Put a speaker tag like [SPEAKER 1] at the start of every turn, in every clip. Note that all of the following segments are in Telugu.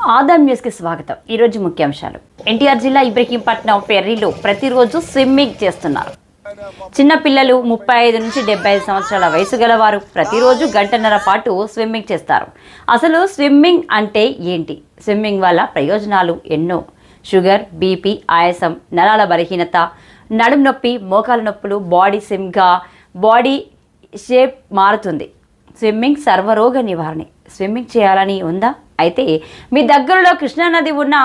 [SPEAKER 1] ఆదాం న్యూస్కి స్వాగతం ఈరోజు ముఖ్యాంశాలు. ఎన్టీఆర్ జిల్లా ఇబ్రహీంపట్నం ఫెర్రీలో ప్రతిరోజు స్విమ్మింగ్ చేస్తున్నారు. చిన్న పిల్లలు ముప్పై ఐదు నుంచి డెబ్బై ఐదు సంవత్సరాల వయసు గలవారు ప్రతిరోజు గంటన్నర పాటు స్విమ్మింగ్ చేస్తారు. అసలు స్విమ్మింగ్ అంటే ఏంటి? స్విమ్మింగ్ వల్ల ప్రయోజనాలు ఎన్నో? షుగర్ బీపీ ఆయాసం నరాల బలహీనత నడుము నొప్పి మోకాల నొప్పులు బాడీ సిమ్గా బాడీ షేప్ మారుతుంది. స్విమ్మింగ్ సర్వరోగ నివారణ. స్విమ్మింగ్ చేయాలని ఉందా? అయితే మీ దగ్గరలో కృష్ణానది ఉన్న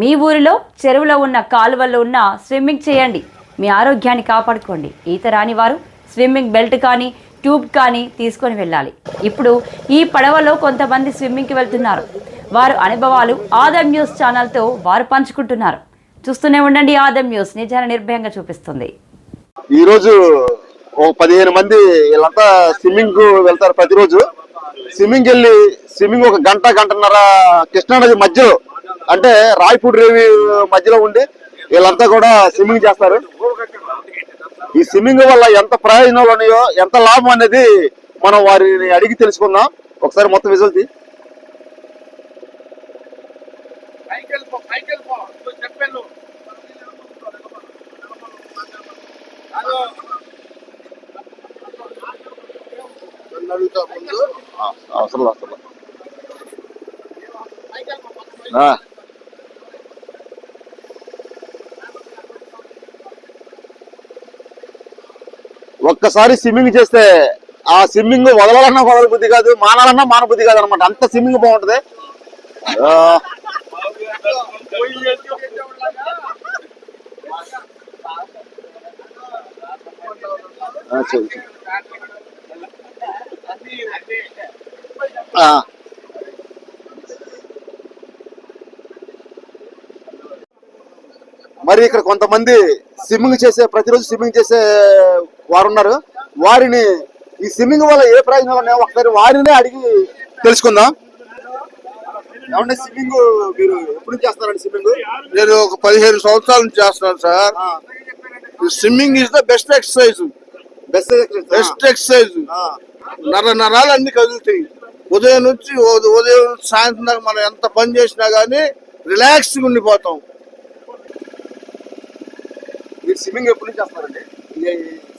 [SPEAKER 1] మీ ఊరిలో చెరువులో ఉన్న కాలువల్లో ఉన్న స్విమ్మింగ్ చేయండి. మీ ఆరోగ్యాన్ని కాపాడుకోండి. ఈత రాని వారు స్విమ్మింగ్ బెల్ట్ కానీ ట్యూబ్ కానీ తీసుకొని వెళ్ళాలి. ఇప్పుడు ఈ పడవలో కొంతమంది స్విమ్మింగ్కి వెళ్తున్నారు. వారు అనుభవాలు ఆదం న్యూస్ ఛానల్తో వారు పంచుకుంటున్నారు. చూస్తూనే ఉండండి ఆదం న్యూస్. నిజాన్ని నిర్భయంగా చూపిస్తుంది.
[SPEAKER 2] ఈ రోజు ఓ పదిహేను మంది వీళ్ళంతా స్విమ్మింగ్ వెళ్తారు ప్రతిరోజు. స్విమ్మింగ్ వెళ్ళి స్విమ్మింగ్ ఒక గంట గంటన్నర కృష్ణానది మధ్యలో అంటే రాయపూడి రేవి మధ్యలో ఉండి వీళ్ళంతా కూడా స్విమ్మింగ్ చేస్తారు. ఈ స్విమ్మింగ్ వల్ల ఎంత ప్రయోజనాలు ఉన్నాయో ఎంత లాభం అనేది మనం వారిని అడిగి తెలుసుకుందాం. ఒకసారి మొత్తం విజువల్
[SPEAKER 3] చెప్పాను అదో నన్ను అడుగుతా ముందు
[SPEAKER 2] ఆ, అవసరం అవసరం ఒక్కసారి స్విమ్మింగ్ చేస్తే ఆ స్విమ్మింగ్ వదలాలన్నా వదల బుద్ధి కాదు మానాలన్నా మాన బుద్ధి కాదు అనమాట అంత స్విమ్మింగ్ బాగుంటది. ఆ, ఆ, చెయ్యి, చెయ్యి. ఆ. మరి ఇక్కడ కొంతమంది స్విమ్మింగ్ చేసే ప్రతిరోజు స్విమ్మింగ్ చేసే వారు ఉన్నారు వారిని ఈ స్విమ్మింగ్ వల్ల ఏ ప్రయోజనాలు ఉన్నాయో? ఒకసారి వారినే అడిగి తెలుసుకుందాం. ఏమంటే స్విమ్మింగ్ మీరు ఎప్పుడు చేస్తారండి స్విమ్మింగ్?
[SPEAKER 3] నేను ఒక పదిహేను సంవత్సరాల నుంచి చేస్తున్నాను sir. Swimming is the best exercise
[SPEAKER 2] best
[SPEAKER 3] best exercise నర నరాలు అన్ని కదులుతాయి. ఉదయం నుంచి ఉద- ఉదయం నుంచి సాయంత్రం దాకా మనం ఎంత పని చేసినా గానీ రిలాక్స్గా ఉండిపోతాం.
[SPEAKER 2] మీరు స్విమ్మింగ్ ఎప్పుడు నుంచి చేస్తున్నారండి?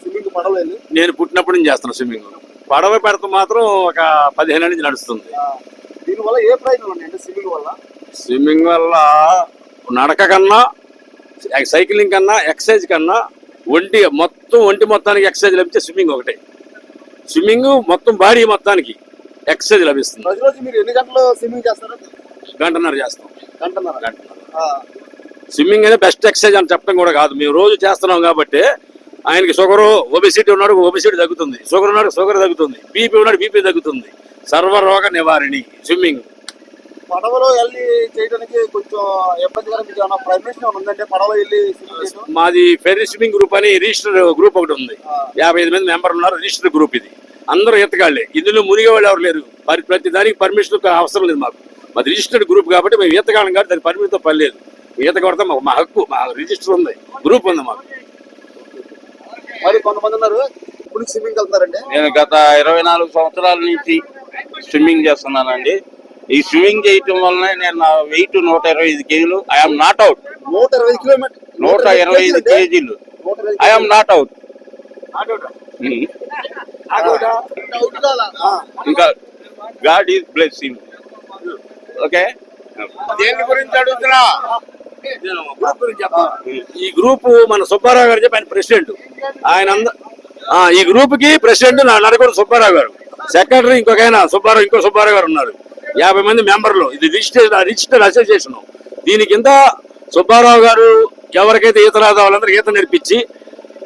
[SPEAKER 2] స్విమ్మింగ్ పడవలేదు
[SPEAKER 4] నేను పుట్టినప్పటి నుంచి చేస్తున్నా స్విమ్మింగ్. పడవ పెడత మాత్రం ఒక పదిహేను నుంచి నడుస్తుంది.
[SPEAKER 2] దీనివల్ల ఏ ప్రయోజనాలు ఉన్నాయండి స్విమ్మింగ్ వల్ల?
[SPEAKER 4] స్విమ్మింగ్ వల్ల నడక కన్నా సైక్లింగ్ కన్నా ఎక్సర్సైజ్ కన్నా ఒంటి మొత్తం ఒంటి మొత్తానికి ఎక్సర్సైజ్ లభించే స్విమ్మింగ్ ఒకటే. స్విమ్మింగ్ మొత్తం బాడీ మొత్తానికి. ఎక్సర్సైజ్ లభిస్తుంది.
[SPEAKER 2] ప్రతిరోజు మీరు ఎన్ని గంటలు స్విమ్మింగ్ చేస్తారు?
[SPEAKER 4] గంటన్నర చేస్తాం.
[SPEAKER 2] గంటన్నర.
[SPEAKER 4] గంటన్నర స్విమ్మింగ్ అనేది బెస్ట్ ఎక్సర్సైజ్ అని చెప్పడం కూడా కాదు. మేము రోజు చేస్తున్నాం కాబట్టి ఆయనకి షుగర్ ఒబెసిటీ ఉన్నాడు ఒబెసిటీ తగ్గుతుంది. షుగర్ ఉన్నాడు షుగర్ తగ్గుతుంది. బీపీ ఉన్నాడు బీపీ తగ్గుతుంది. సర్వరోగ నివారణి స్విమ్మింగ్.
[SPEAKER 2] పడవలో వెళ్ళి చేయడానికి కొంచెం మీకు ఏమైనా ఉందంటే పడవలో వెళ్ళి స్విమ్మింగ్ చేయడం?
[SPEAKER 4] మాది ఫెర్రీ స్విమ్మింగ్ గ్రూప్ అని రిజిస్టర్ గ్రూప్ ఒకటి ఉంది. యాభై ఐదు మంది మెంబర్ ఉన్నారు. రిజిస్టర్ గ్రూప్ ఇది. అందరూ ఈతగాళ్ళే ఇందులో మునిగే వాళ్ళు ఎవరు లేరు. మరి ప్రతి దానికి పర్మిషన్ అవసరం లేదు మాకు. మాది రిజిస్టర్డ్ గ్రూప్ కాబట్టి మేము ఈతగాళ్ళం కాబట్టి దాని పర్మిషన్తో పని లేదు ఈత కొడతాం మాకు మా హక్కు మా రిజిస్టర్ ఉంది. గ్రూప్ ఉంది మాకు.
[SPEAKER 2] మరి కొంతమంది ఉన్నారు. ఇప్పుడు స్విమ్మింగ్ వెళ్తారండి
[SPEAKER 5] నేను గత ఇరవై నాలుగు సంవత్సరాల నుంచి స్విమ్మింగ్ చేస్తున్నానండి. ఈ స్విమ్మింగ్ చేయటం వల్లనే నేను నా వెయిట్ నూట ఇరవై ఐదు కేజీలు. ఐఎమ్ నాట్ అవుట్
[SPEAKER 2] నూట ఇరవై కిలోమీటర్
[SPEAKER 5] నూట ఇరవై ఐదు కేజీలు. ఐఎమ్ నాట్ అవుట్ ఇంకా గాడ్ ఈజ్ బ్లెస్సింగ్. ఓకే?
[SPEAKER 3] దేని గురించి అడుగుతున్నా?
[SPEAKER 4] ఈ గ్రూప్ మన సుబ్బారావు గారు చెప్పి ఆయన ప్రెసిడెంట్. ఆయన ఈ గ్రూప్కి ప్రెసిడెంట్ నా నడకూరు సుబ్బారావు గారు. సెక్రటరీ ఇంకొక ఆయన సుబ్బారావు ఇంకో సుబ్బారావు గారు ఉన్నారు. యాభై మంది మెంబర్లు. ఇది రిజిస్టర్ రిజిస్టర్ అసోసియేషన్. దీని కింద సుబ్బారావు గారు ఎవరికైతే ఈత రాదో వాళ్ళందరికీ ఈత నేర్పించి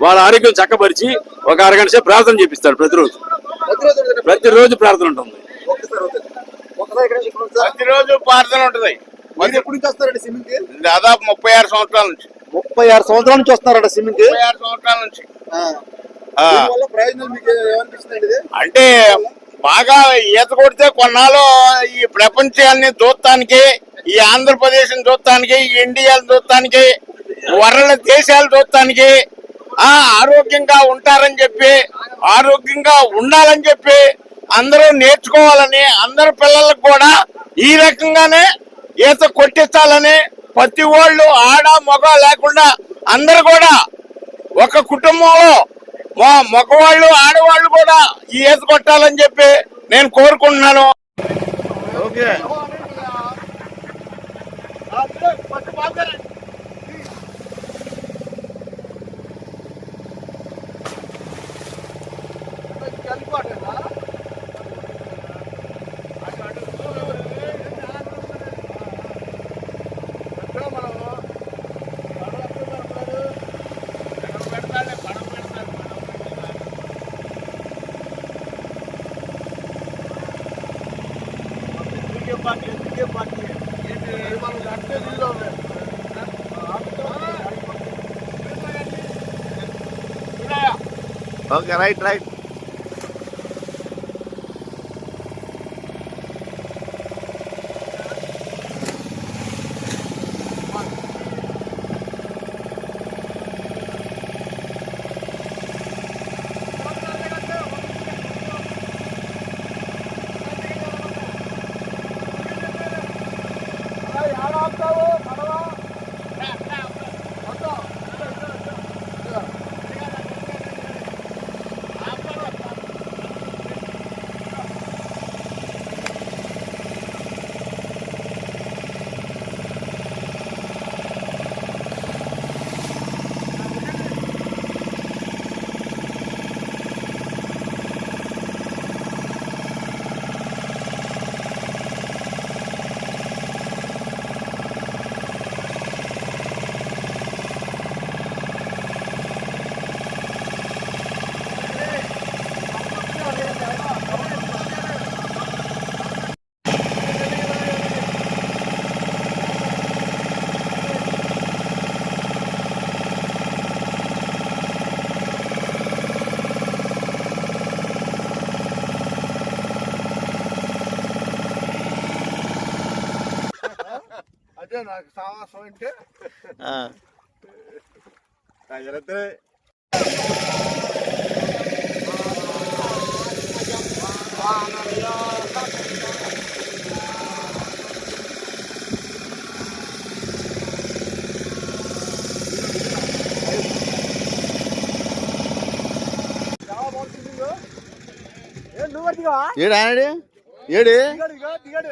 [SPEAKER 4] వాళ్ళ ఆరోగ్యం చక్కపరిచి ఒక అరగంట సేపు ప్రార్థన చేపిస్తాడు ప్రతిరోజు.
[SPEAKER 2] ప్రతిరోజు
[SPEAKER 4] ప్రార్థన ఉంటుంది.
[SPEAKER 3] ప్రతిరోజు ప్రార్థన ఉంటది. దాదాపు ముప్పై ఆరు సంవత్సరాల నుంచి.
[SPEAKER 2] ముప్పై ఆరు సంవత్సరాల నుంచి వస్తున్నారంట స్విమ్మింగ్
[SPEAKER 3] ఆరు సంవత్సరాల నుంచి.
[SPEAKER 2] ఆ.
[SPEAKER 3] ఆ.
[SPEAKER 2] దీనివల్ల ప్రయోజనాలు మీకు ఏమనిపిస్తుంది ఇది?
[SPEAKER 3] అంటే బాగా ఈత కొడితే కొన్నాళ్ళు ఈ ప్రపంచాన్ని చూడటానికి ఈ ఆంధ్రప్రదేశ్ చూడటానికి ఈ ఇండియాను చూడటానికి వరల దేశాలు చూడటానికి ఆ ఆరోగ్యంగా ఉంటారని చెప్పి ఆరోగ్యంగా ఉండాలని చెప్పి అందరూ నేర్చుకోవాలని అందరు పిల్లలకు కూడా ఈ రకంగానే ఈత కొట్టించాలని ప్రతి వాళ్ళు ఆడ మగ లేకుండా అందరు కూడా ఒక కుటుంబంలో మా మగవాళ్ళు ఆడవాళ్ళు కూడా ఈ ఈత కొట్టాలని చెప్పి నేను కోరుకుంటున్నాను.
[SPEAKER 6] ఓకే. पार्टी है ये Okay, right, right.
[SPEAKER 2] అదే నాకు సాహసం అంటే
[SPEAKER 6] జాగ్రత్త ఏడు ఆయనడి ఏడు నువ్వు కూడా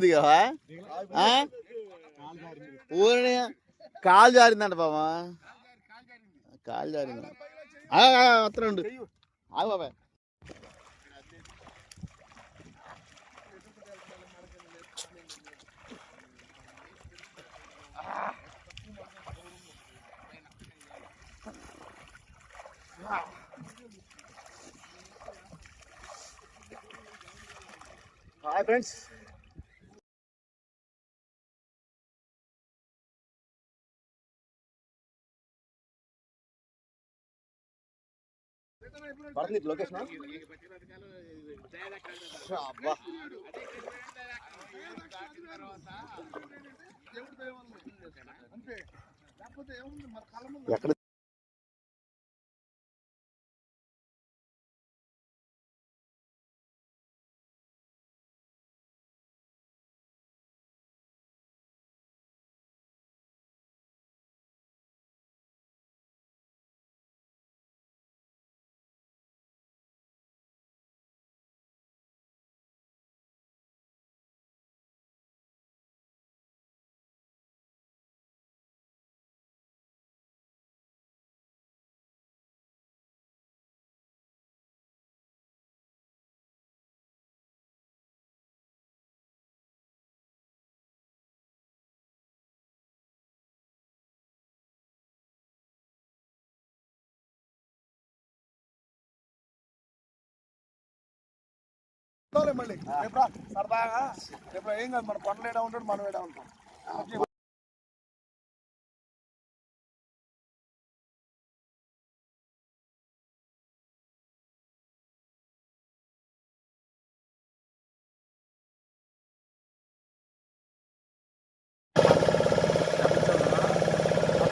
[SPEAKER 6] దిగావా ఆ? ఊరిని కాలు జారిందంట బాబా కాలు జారింది వస్తున్నాడు ఆగు బాబాయ్ హాయ్ ఫ్రెండ్స్ పడుతుంది లొకేషన్ ఎక్కడ ఎక్కడ
[SPEAKER 2] మళ్ళీ. రేపు సరదాగా. రేపు ఏం కాదు మన పనులు ఏడా ఉంటాడు మనం ఏడా ఉంటాం.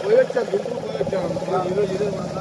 [SPEAKER 2] పోయి వచ్చాను గుంటూరు పోయి వచ్చాను ఈరోజు ఇదే మన